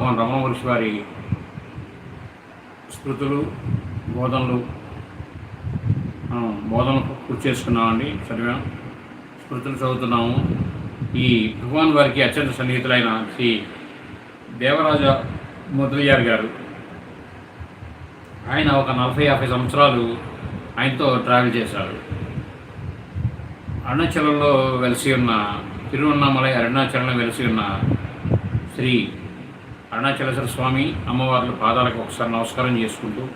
భగవాన్ రమణ మహర్షి వారి స్మృతులు బోధనలు మనం బోధనలు పూర్తి చేసుకున్నామండి చదివాం స్మృతులు చదువుతున్నాము. ఈ భగవాన్ వారికి అత్యంత సన్నిహితులైన శ్రీ దేవరాజ ముద్రయ్యార్ గారు. ఆయన ఒక నలభై యాభై సంవత్సరాలు ఆయనతో ట్రావెల్ చేశారు. అరుణాచలంలో వెలిసి ఉన్న తిరువన్నామలై అరుణాచలంలో వెలిసి ఉన్న శ్రీ అరుణాచలేశ్వర స్వామి అమ్మవార్ల పాదాలకు ఒకసారి నమస్కారం చేసుకుంటూ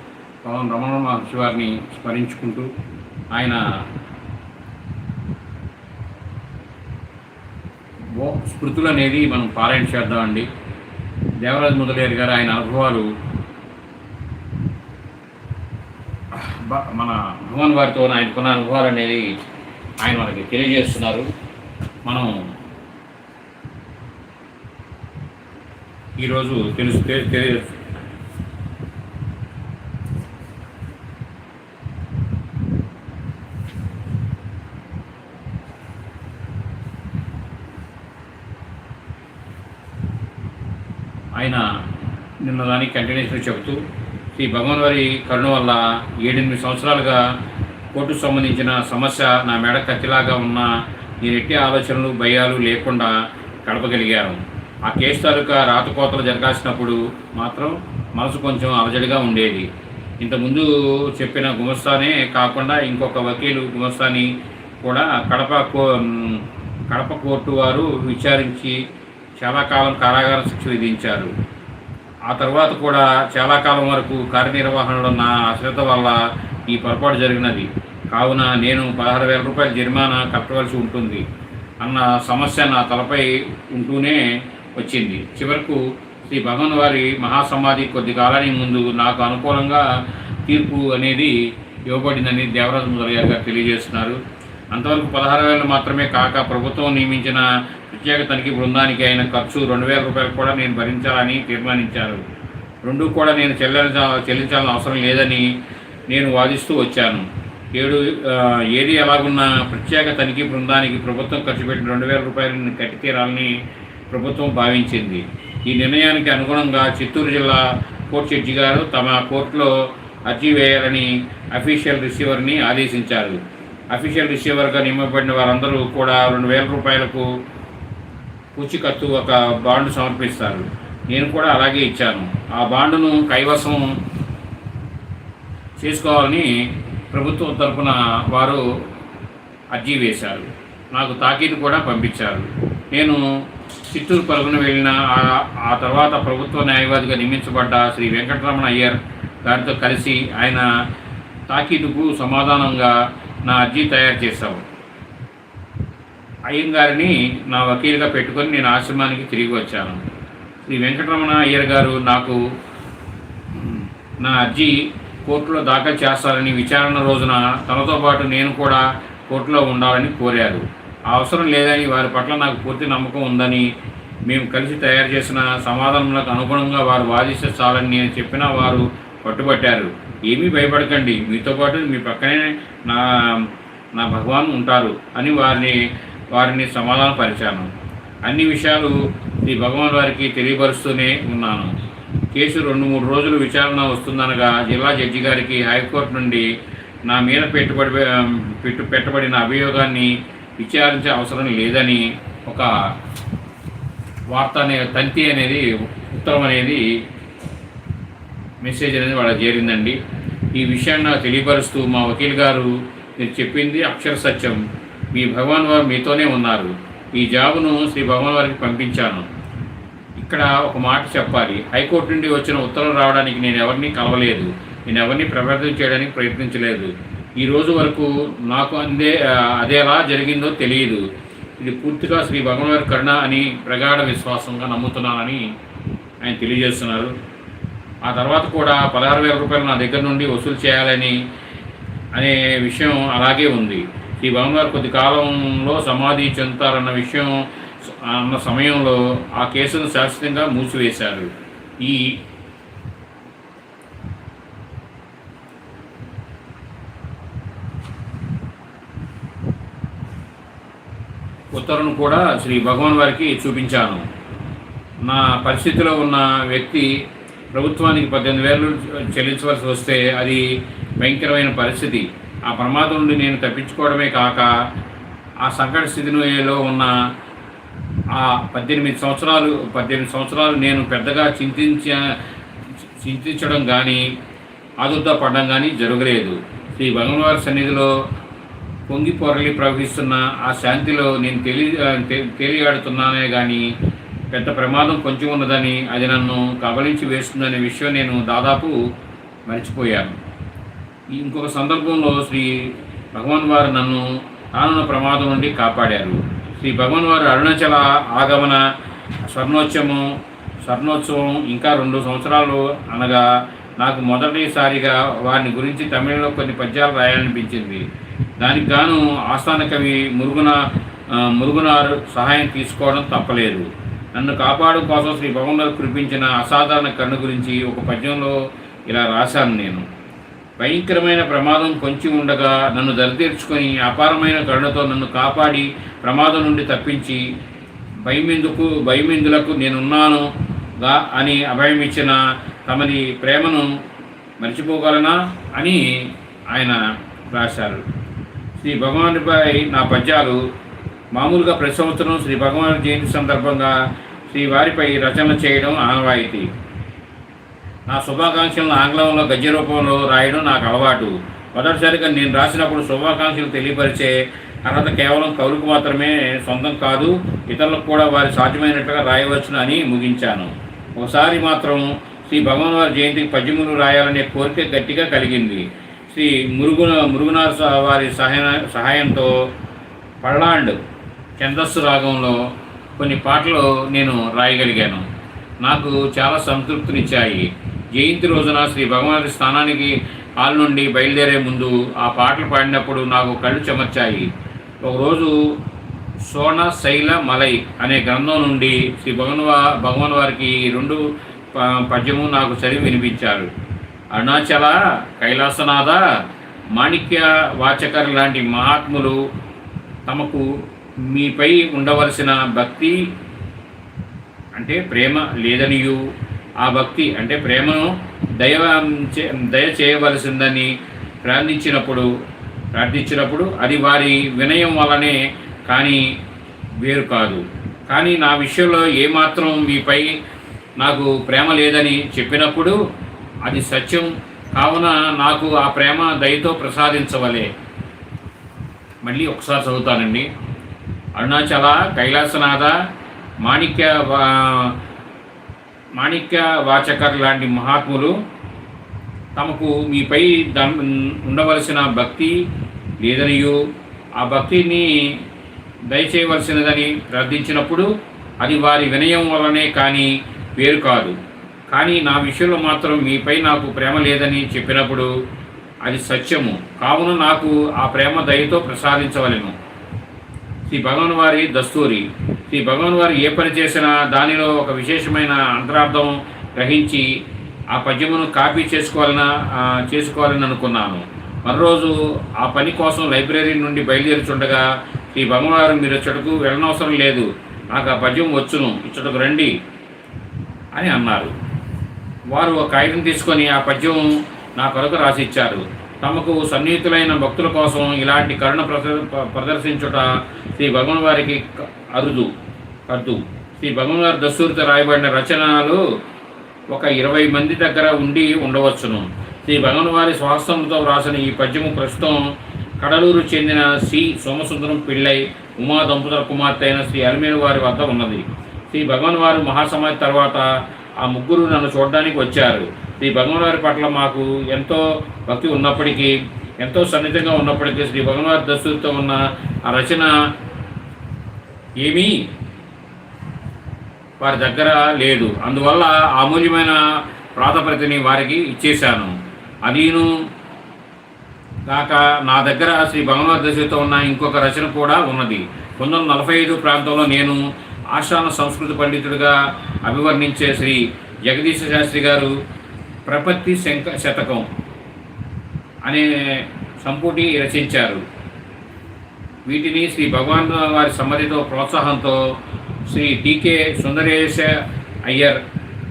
పవన్ రమణ మహర్షి వారిని స్మరించుకుంటూ ఆయన స్మృతులు అనేది మనం పారాయణ చేద్దామండి. దేవరాజు మొదలయ్యారు గారు ఆయన అనుభవాలు మన భగవాన్ వారితో ఆయనకున్న అనుభవాలు అనేది ఆయన మనకి తెలియజేస్తున్నారు. మనం ఈరోజు తెలుసు తె- ఆయన నిన్న దానికి కంటిన్యూషన్ చెబుతూ శ్రీ భగవాన్ వారి కరుణ వల్ల ఏడెనిమిది సంవత్సరాలుగా కోర్టుకు సంబంధించిన సమస్య నా మెడ కత్తిలాగా ఉన్న నేను ఎట్టి ఆలోచనలు భయాలు లేకుండా గడపగలిగాను. ఆ కేసు తాలూకా రాతకోతలు జరగాల్సినప్పుడు మాత్రం మనసు కొంచెం అలజడిగా ఉండేది. ఇంతకుముందు చెప్పిన గుమస్తానే కాకుండా ఇంకొక వకీలు గుమస్తాని కూడా కడప కో కడప కోర్టు వారు విచారించి చాలా కాలం కారాగార శిక్ష విధించారు. ఆ తర్వాత కూడా చాలా కాలం వరకు కార్యనిర్వహణలో నా అశ్రద్ధ వల్ల ఈ పొరపాటు జరిగినది. కావున నేను పదహారు వేల రూపాయల జరిమానా కట్టవలసి ఉంటుంది. అన్న సమస్య నా తలపై ఉంటూనే వచ్చింది. చివరకు శ్రీ భగవాన్ వారి మహాసమాధి కొద్ది కాలానికి ముందు నాకు అనుకూలంగా తీర్పు అనేది ఇవ్వబడిందని దేవరాజు ముదలయ్య గారు తెలియజేస్తున్నారు. అంతవరకు పదహారు వేలు మాత్రమే కాక ప్రభుత్వం నియమించిన ప్రత్యేక తనిఖీ బృందానికి అయిన ఖర్చు రెండు వేల రూపాయలు కూడా నేను భరించాలని తీర్మానించారు. రెండు కూడా నేను చెల్లించ చెల్లించాల్సిన అవసరం లేదని నేను వాదిస్తూ వచ్చాను. ఏడు ఏది ఎలాగున్నా ప్రత్యేక తనిఖీ బృందానికి ప్రభుత్వం ఖర్చు పెట్టిన రెండు వేల రూపాయలను కట్టి తీరాలని ప్రభుత్వం భావించింది. ఈ నిర్ణయానికి అనుగుణంగా చిత్తూరు జిల్లా కోర్టు జడ్జి గారు తమ కోర్టులో అర్జీ వేయాలని అఫీషియల్ రిసీవర్ని ఆదేశించారు. అఫీషియల్ రిసీవర్గా నియమబడిన వారందరూ కూడా రెండు వేల రూపాయలకు పూచికత్తు ఒక బాండ్ సమర్పిస్తారు. నేను కూడా అలాగే ఇచ్చాను. ఆ బాండును కైవసం చేసుకోవాలని ప్రభుత్వం తరపున వారు అర్జీ వేశారు. నాకు తాకీదు కూడా పంపించారు. నేను చిత్తూరు పరుగున వెళ్ళిన ఆ- తర్వాత ప్రభుత్వ న్యాయవాదిగా నియమించబడ్డ శ్రీ వెంకటరమణ అయ్యర్ గారితో కలిసి ఆయన తాకీదుకు సమాధానంగా నా అర్జీ తయారు చేశాము అయ్యంగారిని నా వకీలుగా పెట్టుకొని నేను ఆశ్రమానికి తిరిగి వచ్చాను. శ్రీ వెంకటరమణ అయ్యర్ గారు నాకు నా అర్జీ కోర్టులో దాఖలు చేస్తారని విచారణ రోజున తనతో పాటు నేను కూడా కోర్టులో ఉండాలని కోరారు. అవసరం లేదని వారి పట్ల నాకు పూర్తి నమ్మకం ఉందని మేము కలిసి తయారు చేసిన సమాధానములకు అనుగుణంగా వారు వాదిస్తే చాలని నేను చెప్పినా వారు పట్టుబట్టారు. ఏమీ భయపడకండి. మీతో పాటు మీ పక్కనే నా నా భగవాన్ ఉంటారు అని వారిని వారిని సమాధానపరిచాను. అన్ని విషయాలు ఈ భగవాన్ వారికి తెలియపరుస్తూనే ఉన్నాను. కేసు రెండు మూడు రోజులు విచారణ వస్తుందనగా జిల్లా జడ్జి గారికి హైకోర్టు నుండి నా మీద పెట్టుబడి పెట్టు పెట్టబడిన అభియోగాన్ని విచారించే అవసరం లేదని ఒక వార్త అనే తంతి అనేది ఉత్తరం అనేది మెసేజ్ అనేది వాళ్ళకి చేరిందండి. ఈ విషయాన్ని నాకు తెలియపరుస్తూ మా వకీల్ గారు మీరు చెప్పింది అక్షర సత్యం. మీ భగవాన్ వారు మీతోనే ఉన్నారు. ఈ జాబును శ్రీ భగవాన్ వారికి పంపించాను. ఇక్కడ ఒక మాట చెప్పాలి. హైకోర్టు నుండి వచ్చిన ఉత్తరం రావడానికి నేను ఎవరిని కలవలేదు. నేను ఎవరిని ప్రభావితం చేయడానికి ప్రయత్నించలేదు. ఈ రోజు వరకు నాకు అందే అదేలా జరిగిందో తెలియదు. ఇది పూర్తిగా శ్రీ భగవాన్ కర్ణ కరుణ అని ప్రగాఢ విశ్వాసంగా నమ్ముతున్నానని ఆయన తెలియజేస్తున్నారు. ఆ తర్వాత కూడా పదహారు వేల రూపాయలు నా దగ్గర నుండి వసూలు చేయాలని అనే విషయం అలాగే ఉంది. శ్రీ భవన్ కొద్ది కాలంలో సమాధి చెందుతారన్న విషయం అన్న సమయంలో ఆ కేసును శాశ్వతంగా మూసివేశారు. ఈ ఉత్తరం కూడా శ్రీ భగవాన్ వారికి చూపించాను. నా పరిస్థితిలో ఉన్న వ్యక్తి ప్రభుత్వానికి పద్దెనిమిది వేలు చెల్లించవలసి వస్తే అది భయంకరమైన పరిస్థితి. ఆ ప్రమాదం నుండి నేను తప్పించుకోవడమే కాక ఆ సంకట స్థితిలో ఉన్న ఆ పద్దెనిమిది సంవత్సరాలు పద్దెనిమిది సంవత్సరాలు నేను పెద్దగా చింతించ చింతించడం కానీ ఆదుర్దా పడడం కానీ జరగలేదు. శ్రీ భగవాన్ సన్నిధిలో పొంగి పొరలి ప్రవహిస్తున్న ఆ శాంతిలో నేను తెలి తేలియాడుతున్నానే కానీ పెద్ద ప్రమాదం కొంచెం ఉన్నదని అది నన్ను కబలించి వేస్తుందనే విషయం నేను దాదాపు మర్చిపోయాను. ఇంకొక సందర్భంలో శ్రీ భగవాన్ వారు నన్ను రానున్న ప్రమాదం నుండి కాపాడారు. శ్రీ భగవాన్ వారు అరుణాచల ఆగమన స్వర్ణోత్సవం స్వర్ణోత్సవం ఇంకా రెండు సంవత్సరాలు అనగా నాకు మొదటిసారిగా వారిని గురించి తమిళలో కొన్ని పద్యాలు రాయాలనిపించింది. దానికి గాను ఆస్థాన కవి మురుగున మురుగునారు సహాయం తీసుకోవడం తప్పలేదు. నన్ను కాపాడడం కోసం శ్రీ భగవాన్ కురిపించిన అసాధారణ కన్ను గురించి ఒక పద్యంలో ఇలా రాశాను నేను. భయంకరమైన ప్రమాదం కొంచి ఉండగా నన్ను దరితీర్చుకొని అపారమైన కరుణతో నన్ను కాపాడి ప్రమాదం నుండి తప్పించి భయమెందుకు భయమెందులకు నేనున్నాను గా అని అభయం ఇచ్చిన తమని ప్రేమను మర్చిపోగలనా? అని ఆయన రాశారు. శ్రీ భగవానుడిపై నా పద్యాలు మామూలుగా ప్రతి సంవత్సరం శ్రీ భగవాన్ జయంతి సందర్భంగా శ్రీ వారిపై రచన చేయడం ఆనవాయితీ. నా శుభాకాంక్షలను ఆంగ్లంలో గద్య రూపంలో రాయడం నాకు అలవాటు. మొదటిసారిగా నేను రాసినప్పుడు శుభాకాంక్షలు తెలియపరిచే అర్హత కేవలం కవులకు మాత్రమే సొంతం కాదు ఇతరులకు కూడా వారి సాధ్యమైనట్లుగా రాయవచ్చును అని ముగించాను. ఒకసారి మాత్రం శ్రీ భగవాన్ వారి జయంతికి పద్యములు రాయాలనే కోరిక గట్టిగా కలిగింది. శ్రీ మురుగున మురుగునార్ వారి సహాయ సహాయంతో పళ్ళాండ్ ఛందస్సు రాగంలో కొన్ని పాటలు నేను రాయగలిగాను. నాకు చాలా సంతృప్తినిచ్చాయి. జయంతి రోజున శ్రీ భగవాన్ స్థానానికి హాల్ నుండి బయలుదేరే ముందు ఆ పాటలు పాడినప్పుడు నాకు కళ్ళు చెమర్చాయి. ఒకరోజు సోన శైల మలై అనే గ్రంథం నుండి శ్రీ భగవన్ భగవాన్ వారికి ఈ రెండు ప- పద్యము నాకు చదివి వినిపించారు. అరుణాచల కైలాసనాథ మాణిక్య వాచకర్ లాంటి మహాత్ములు తమకు మీపై ఉండవలసిన భక్తి అంటే ప్రేమ లేదనియు. ఆ భక్తి అంటే ప్రేమను దయ చే- దయ చేయవలసిందని ప్రార్థించినప్పుడు ప్రార్థించినప్పుడు అది వారి వినయం వలనే కానీ వేరు కాదు. కానీ నా విషయంలో ఏమాత్రం మీపై నాకు ప్రేమ లేదని చెప్పినప్పుడు అది సత్యం. కావున నాకు ఆ ప్రేమ దయతో ప్రసాదించవలే. మళ్ళీ ఒకసారి చదువుతానండి. అరుణాచల కైలాసనాథ మాణిక్య వా- మాణిక్య వాచకర్ లాంటి మహాత్ములు తమకు మీపై ఉండవలసిన భక్తి లేదనియు. ఆ భక్తిని దయచేయవలసినదని ప్రార్థించినప్పుడు అది వారి వినయం వలనే కానీ వేరు కాదు. కానీ నా విషయంలో మాత్రం మీపై నాకు ప్రేమ లేదని చెప్పినప్పుడు అది సత్యము. కావున నాకు ఆ ప్రేమ దయతో ప్రసాదించవలెను. శ్రీ భగవాన్ వారి దస్తూరి. శ్రీ భగవాన్ వారు ఏ పని చేసినా దానిలో ఒక విశేషమైన అంతరార్థం గ్రహించి ఆ పద్యమును కాపీ చేసుకోవాలని చేసుకోవాలని అనుకున్నాను. మరోరోజు ఆ పని కోసం లైబ్రరీ నుండి బయలుదేరుచుండగా శ్రీ భగవాన్ వారు మీరు ఇచ్చటకు వెళ్ళనవసరం లేదు. నాకు ఆ పద్యం వచ్చును. ఇచ్చటకు రండి అని అన్నారు. వారు ఒక కాగితం తీసుకొని ఆ పద్యం నా కొరకు రాసిచ్చారు. తమకు సన్నిహితులైన భక్తుల కోసం ఇలాంటి కరుణ ప్రద- ప్రదర్శించుట శ్రీ భగవన్ వారికి అరుదు అర్దు శ్రీ భగవన్ వారి దస్తూరితో రాయబడిన రచనలు ఒక ఇరవై మంది దగ్గర ఉండి ఉండవచ్చును. శ్రీ భగవన్ వారి స్వాస్థంతో వ్రాసిన ఈ పద్యము ప్రస్తుతం కడలూరు చెందిన సి. సోమసుందరం పిళ్ళై ఉమా దంపతుల కుమార్తె అయిన శ్రీ అలిమేలు వారి వద్ద ఉన్నది. శ్రీ భగవన్ వారు మహాసమాధి తర్వాత ఆ ముగ్గురు నన్ను చూడడానికి వచ్చారు. శ్రీ భగవాన్ పట్ల మాకు ఎంతో భక్తి ఉన్నప్పటికీ ఎంతో సన్నిహితంగా ఉన్నప్పటికీ శ్రీ భగవాన్ వారి ఉన్న ఆ రచన ఏమీ వారి దగ్గర లేదు. అందువల్ల అమూల్యమైన ప్రాతప్రతిని వారికి ఇచ్చేశాను. అదీను కాక నా దగ్గర శ్రీ భగవద్ దశతో ఉన్న ఇంకొక రచన కూడా ఉన్నది. పంతొమ్మిది నలభై ఐదు ప్రాంతంలో నేను ఆస్థాన సంస్కృత పండితుడిగా అభివర్ణించే శ్రీ జగదీశ శాస్త్రి గారు ప్రపత్తి శంక శతకం అనే సంపుటి రచించారు. వీటిని శ్రీ భగవాన్ వారి సమ్మతితో ప్రోత్సాహంతో శ్రీ టీకే సుందరేశ అయ్యర్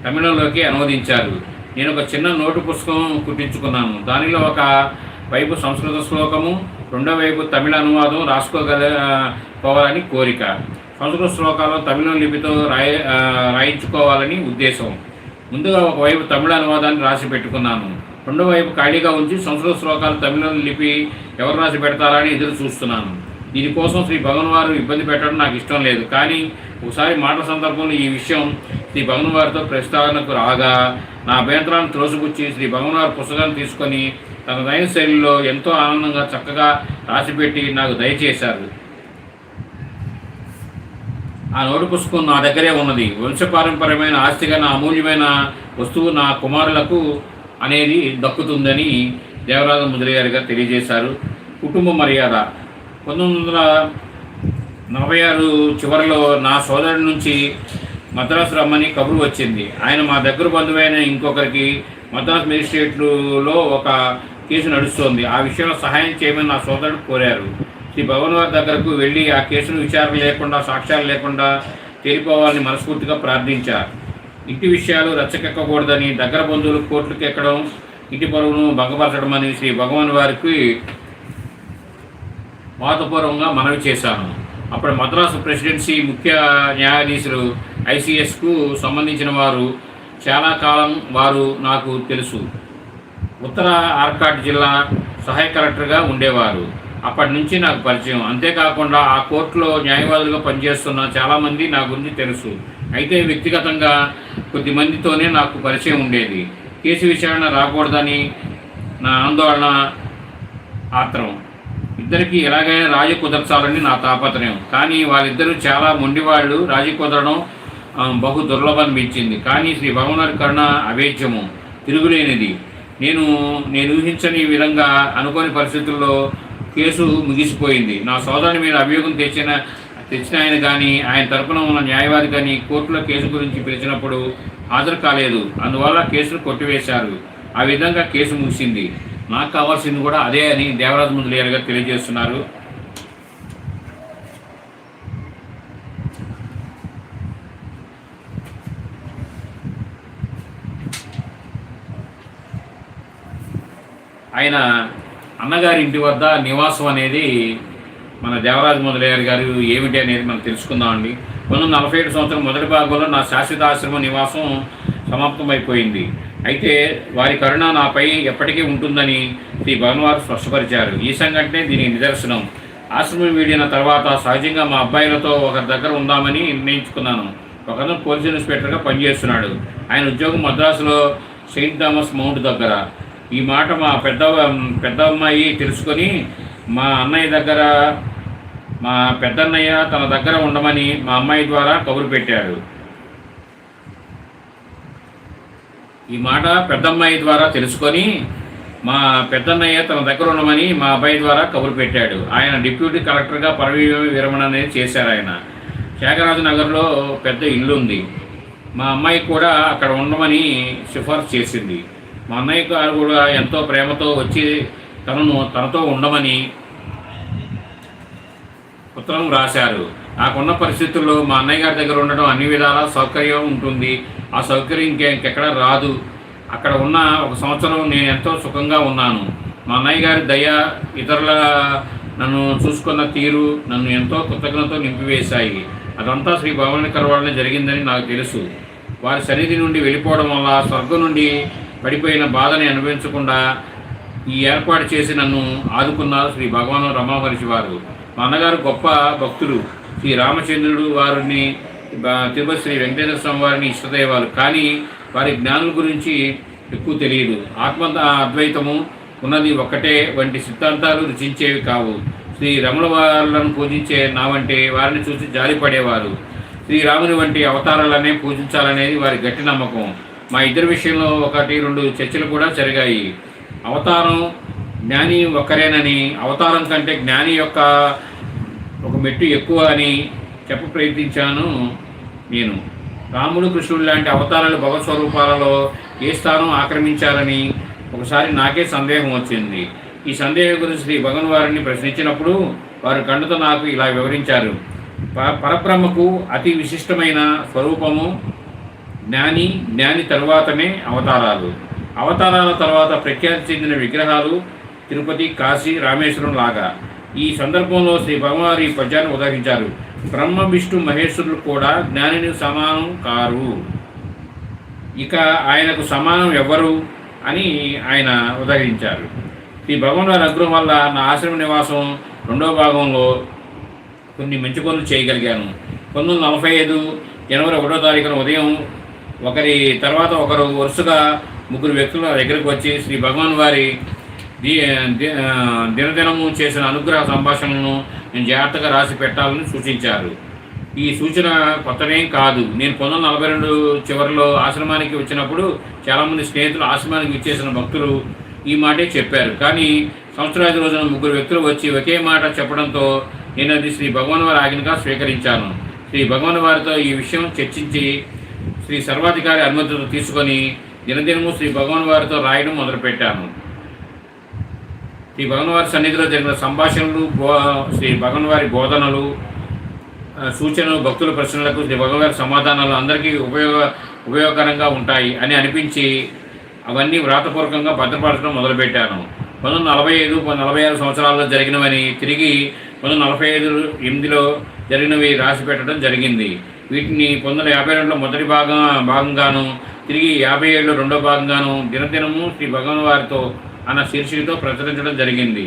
తమిళంలోకి అనువదించారు. నేను ఒక చిన్న నోటు పుస్తకం కుట్టించుకున్నాను. దానిలో ఒక వైపు సంస్కృత శ్లోకము రెండో వైపు తమిళ అనువాదం రాసుకోగల పోవాలని కోరిక. సంస్కృత శ్లోకాలు తమిళం లిపితో రాయ రాయించుకోవాలని ఉద్దేశం. ముందుగా ఒకవైపు తమిళ అనువాదాన్ని రాసి పెట్టుకున్నాను. రెండో వైపు ఖాళీగా ఉంచి సంస్కృత శ్లోకాలు తమిళం లిపి ఎవరు రాసి పెడతారని ఎదురు చూస్తున్నాను. దీనికోసం శ్రీ భగవన్ వారు ఇబ్బంది పెట్టడం నాకు ఇష్టం లేదు. కానీ ఒకసారి మాట సందర్భంలో ఈ విషయం శ్రీ భగవన్ వారితో ప్రస్తావనకు రాగా నా అభ్యంతరాన్ని త్రోసిపుచ్చి శ్రీ భగవన్ వారి పుస్తకాన్ని తీసుకొని తన దైన శైలిలో ఎంతో ఆనందంగా చక్కగా రాసిపెట్టి నాకు దయచేశారు. ఆ నోటు పుస్తకం నా దగ్గరే ఉన్నది. వంశపారంపరమైన ఆస్తిగా నా అమూల్యమైన వస్తువు నా కుమారులకు అనేది దక్కుతుందని దేవరాజ ముదిరి గారు తెలియజేశారు. కుటుంబ మర్యాద. పంతొమ్మిది వందల నలభై ఆరు చివరిలో నా సోదరుడి నుంచి మద్రాసు రమ్మని కబురు వచ్చింది. ఆయన మా దగ్గర బంధువైన ఇంకొకరికి మద్రాసు మేజిస్ట్రేట్లో ఒక కేసు నడుస్తోంది. ఆ విషయంలో సహాయం చేయమని నా సోదరుడు కోరారు. శ్రీ భగవన్ వారి దగ్గరకు వెళ్ళి ఆ కేసును విచారణ లేకుండా సాక్ష్యాలు లేకుండా తేలిపోవాలని మనస్ఫూర్తిగా ప్రార్థించారు. ఇంటి విషయాలు రచ్చకెక్కకూడదని దగ్గర బంధువులు కోర్టులకు ఎక్కడం ఇంటి పరువును భంగపరచడం అని శ్రీ భగవాన్ వారికి వాతపూర్వంగా మనవి చేశాను. అప్పుడు మద్రాసు ప్రెసిడెన్సీ ముఖ్య న్యాయాధీశులు ఐసీఎస్కు సంబంధించిన వారు చాలా కాలం వారు నాకు తెలుసు. ఉత్తర ఆర్కాట్ జిల్లా సహాయ కలెక్టర్గా ఉండేవారు. అప్పటి నుంచి నాకు పరిచయం. అంతేకాకుండా ఆ కోర్టులో న్యాయవాదులుగా పనిచేస్తున్న చాలామంది నా గురించి తెలుసు. అయితే వ్యక్తిగతంగా కొద్ది మందితోనే నాకు పరిచయం ఉండేది. కేసు విచారణ రాకూడదని నా ఆందోళన ఆత్రం. ఇద్దరికి ఎలాగైనా రాజీ కుదర్చాలని నా తాపత్రయం. కానీ వాళ్ళిద్దరూ చాలా మొండివాళ్ళు రాజీ కుదరడం బహు దుర్లభనిపించింది కానీ శ్రీ భగవనర్ కరుణ అవేద్యము తిరుగులేనిది. నేను నేను ఊహించని విధంగా అనుకోని పరిస్థితుల్లో కేసు ముగిసిపోయింది. నా సోదరుని మీద అభియోగం తెచ్చిన తెచ్చిన ఆయన కానీ ఆయన తరపున ఉన్న న్యాయవాది కానీ కోర్టులో కేసు గురించి పిలిచినప్పుడు హాజరు కాలేదు. అందువల్ల కేసును కొట్టివేశారు. ఆ విధంగా కేసు ముగిసింది. నాకు కావాల్సింది కూడా అదే అని దేవరాజ్ ముదలియారు గారు తెలియజేస్తున్నారు. ఆయన అన్నగారి ఇంటి వద్ద నివాసం అనేది మన దేవరాజు మొదలయ్యారు గారు ఏమిటి అనేది మనం తెలుసుకుందామండి పంతొమ్మిది నలభై ఏడు సంవత్సరం మొదటి భాగంలో నా శాశ్వత ఆశ్రమ నివాసం సమాప్తమైపోయింది. అయితే వారి కరుణ నాపై ఎప్పటికీ ఉంటుందని శ్రీ భగన్వారు స్పష్టపరిచారు. ఈ సంఘటనే దీనికి నిదర్శనం. ఆశ్రమం వీడిన తర్వాత సహజంగా మా అబ్బాయిలతో ఒకరి దగ్గర ఉందామని నిర్ణయించుకున్నాను. ఒకరు పోలీస్ ఇన్స్పెక్టర్గా పనిచేస్తున్నాడు. ఆయన ఉద్యోగం మద్రాసులో సెయింట్ థామస్ మౌంట్ దగ్గర. ఈ మాట మా పెద్ద పెద్ద అమ్మాయి తెలుసుకొని మా అన్నయ్య దగ్గర మా పెద్దన్నయ్య తన దగ్గర ఉండమని మా అమ్మాయి ద్వారా కబురు పెట్టాడు. ఈ మాట పెద్దమ్మాయి ద్వారా తెలుసుకొని మా పెద్దన్నయ్య తన దగ్గర ఉండమని మా అబ్బాయి ద్వారా కబురు పెట్టాడు. ఆయన డిప్యూటీ కలెక్టర్గా పదవి విరమణ అనేది చేశారు ఆయన. త్యాగరాజు నగర్లో పెద్ద ఇల్లు ఉంది మా అమ్మాయి కూడా అక్కడ ఉండమని సిఫార్సు చేసింది. మా అన్నయ్య గారు కూడా ఎంతో ప్రేమతో వచ్చి తనను తనతో ఉండమని ఉత్తరం రాశారు. నాకున్న పరిస్థితుల్లో మా అన్నయ్య గారి దగ్గర ఉండడం అన్ని విధాలా సౌకర్యం ఉంటుంది. ఆ సౌకర్యం ఇంకెక్కడ రాదు. అక్కడ ఉన్న ఒక సంవత్సరం నేను ఎంతో సుఖంగా ఉన్నాను. మా అన్నయ్య గారి దయ ఇతరుల నన్ను చూసుకున్న తీరు నన్ను ఎంతో కృతజ్ఞతతో నింపివేశాయి. అదంతా శ్రీ భవానికర్ వలన జరిగిందని నాకు తెలుసు. వారి సన్నిధి నుండి వెళ్ళిపోవడం వల్ల స్వర్గం నుండి పడిపోయిన బాధని అనుభవించకుండా ఈ ఏర్పాటు చేసి నన్ను ఆదుకున్నారు శ్రీ భగవాను రమామహర్షి వారు. మా అన్నగారు గొప్ప భక్తులు. శ్రీ రామచంద్రుడు వారిని తిరుపతి శ్రీ వెంకటేశ్వర స్వామి వారిని ఇష్టదైవాలు. కానీ వారి జ్ఞానుల గురించి ఎక్కువ తెలియదు. ఆత్మ అద్వైతము ఉన్నది ఒక్కటే. వంటి సిద్ధాంతాలు రుచించేవి కావు. శ్రీ రమణ వారులను పూజించే నా వంటి వారిని చూసి జాలిపడేవారు. శ్రీరాముని వంటి అవతారాలనే పూజించాలనేది వారి గట్టి నమ్మకం. మా ఇద్దరి విషయంలో ఒకటి రెండు చర్చలు కూడా జరిగాయి. అవతారం జ్ఞాని ఒక్కరేనని అవతారం కంటే జ్ఞాని యొక్క ఒక మెట్టు ఎక్కువ అని చెప్ప ప్రయత్నించాను నేను. రాముడు కృష్ణుడు లాంటి అవతారాలు భగవత్ స్వరూపాలలో ఏ స్థానం ఆక్రమించాలని ఒకసారి నాకే సందేహం వచ్చింది. ఈ సందేహం గురించి శ్రీ భగవన్ వారిని ప్రశ్నించినప్పుడు వారు కండుతో నాకు ఇలా వివరించారు. ప- పరబ్రహ్మకు అతి విశిష్టమైన స్వరూపము జ్ఞాని జ్ఞాని తరువాతనే అవతారాలు. అవతారాల తర్వాత ప్రఖ్యాతి చెందిన విగ్రహాలు తిరుపతి కాశీ రామేశ్వరం లాగా. ఈ సందర్భంలో శ్రీ భగవారి పద్యాన్ని ఉదహరించారు బ్రహ్మ విష్ణు మహేశ్వరులు కూడా జ్ఞానిని సమానం కారు. ఇక ఆయనకు సమానం ఎవరు అని ఆయన ఉదహరించారు శ్రీ భగవాన్ అనుగ్రహం వల్ల నా ఆశ్రమ నివాసం రెండవ భాగంలో కొన్ని మంచి పనులు చేయగలిగాను. పంతొమ్మిది వందల నలభై ఐదు జనవరి ఒకటో తారీఖున ఉదయం ఒకరి తర్వాత ఒకరు వరుసగా ముగ్గురు వ్యక్తులు దగ్గరికి వచ్చి శ్రీ భగవాన్ వారి దినదినము చేసిన అనుగ్రహ సంభాషణను నేను జాగ్రత్తగా రాసి పెట్టాలని సూచించారు. ఈ సూచన కొత్తనేం కాదు. నేను పంతొమ్మిది వందల నలభై రెండు చివరిలో ఆశ్రమానికి వచ్చినప్పుడు చాలామంది స్నేహితులు ఆశ్రమానికి ఇచ్చేసిన భక్తులు ఈ మాటే చెప్పారు. కానీ సంవత్సరాది రోజున ముగ్గురు వ్యక్తులు వచ్చి ఒకే మాట చెప్పడంతో నేను అది శ్రీ భగవాన్ వారి ఆజ్ఞగా స్వీకరించాను. శ్రీ భగవాన్ వారితో ఈ విషయం చర్చించి శ్రీ సర్వాధికారి అనుమతులు తీసుకొని దినదినము శ్రీ భగవాన్ వారితో రాయడం మొదలుపెట్టాను. శ్రీ భగవాన్ వారి సన్నిధిలో జరిగిన సంభాషణలు బో శ్రీ భగవాన్ వారి బోధనలు సూచనలు భక్తుల ప్రశ్నలకు శ్రీ భగవాన్ వారి సమాధానాలు అందరికీ ఉపయోగ ఉపయోగకరంగా ఉంటాయి అని అనిపించి అవన్నీ వ్రాతపూర్వకంగా భద్రపరచడం మొదలుపెట్టాను. పంతొమ్మిది నలభై ఐదు నలభై ఆరు సంవత్సరాల్లో జరిగినవని తిరిగి పంతొమ్మిది నలభై ఐదు ఎనిమిదిలో జరిగినవి రాసి పెట్టడం జరిగింది. వీటిని పంతొమ్మిది వందల యాభై రెండులో మొదటి భాగం భాగంగాను తిరిగి యాభై ఏడులో రెండో భాగంగాను దినదినము శ్రీ భగవాన్ వారితో అన్న శీర్షికతో ప్రచురించడం జరిగింది.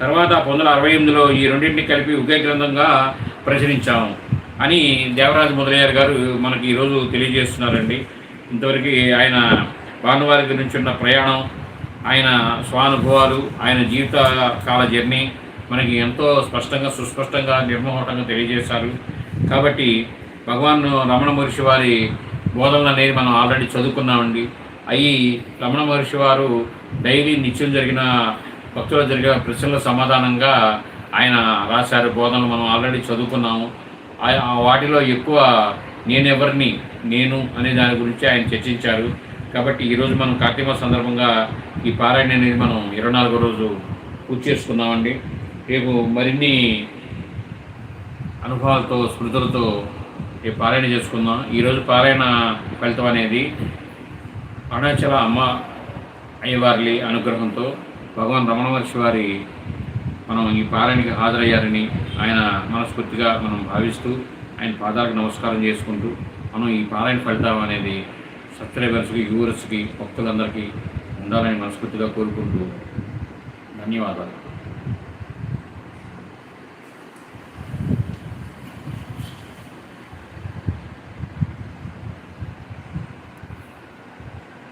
తర్వాత పంతొమ్మిది వందల అరవై ఎనిమిదిలో ఈ రెండింటిని కలిపి ఒకే గ్రంథంగా ప్రచురించాము అని దేవరాజు మొదలయ్యారు గారు మనకి ఈరోజు తెలియజేస్తున్నారండి. ఇంతవరకు ఆయన భానువారి గురించి ఉన్న ప్రయాణం ఆయన స్వానుభవాలు ఆయన జీవిత కాల జర్నీ మనకి ఎంతో స్పష్టంగా సుస్పష్టంగా నిర్మోహటంగా తెలియజేశారు. కాబట్టి భగవాన్ రమణ మహర్షి వారి బోధనలు అనేది మనం ఆల్రెడీ చదువుకున్నామండి. అవి రమణ మహర్షి వారు డైలీ నిత్యం జరిగిన భక్తుల జరిగిన ప్రశ్నల సమాధానంగా ఆయన రాశారు. బోధనలు మనం ఆల్రెడీ చదువుకున్నాము. వాటిలో ఎక్కువ నేనెవరిని నేను అనే దాని గురించి ఆయన చర్చించారు. కాబట్టి ఈరోజు మనం కార్తీక సందర్భంగా ఈ పారాయణ అనేది మనం ఇరవై నాలుగో రోజు పూర్తి చేసుకున్నామండి. రేపు మరిన్ని అనుభవాలతో స్మృతులతో ఈ పారాయణ చేసుకుందాం. ఈరోజు పారాయణ ఫలితం అనేది అరుణాచల అమ్మ అయ్యవారి అనుగ్రహంతో భగవాన్ రమణ మహర్షి వారి మనం ఈ పారాయణకి హాజరయ్యారని ఆయన మనస్ఫూర్తిగా మనం భావిస్తూ ఆయన పాదాలకు నమస్కారం చేసుకుంటూ మనం ఈ పారాయణ ఫలితం అనేది సబ్స్క్రైబర్స్కి వ్యూవర్స్కి భక్తులందరికీ ఉండాలని మనస్ఫూర్తిగా కోరుకుంటూ ధన్యవాదాలు.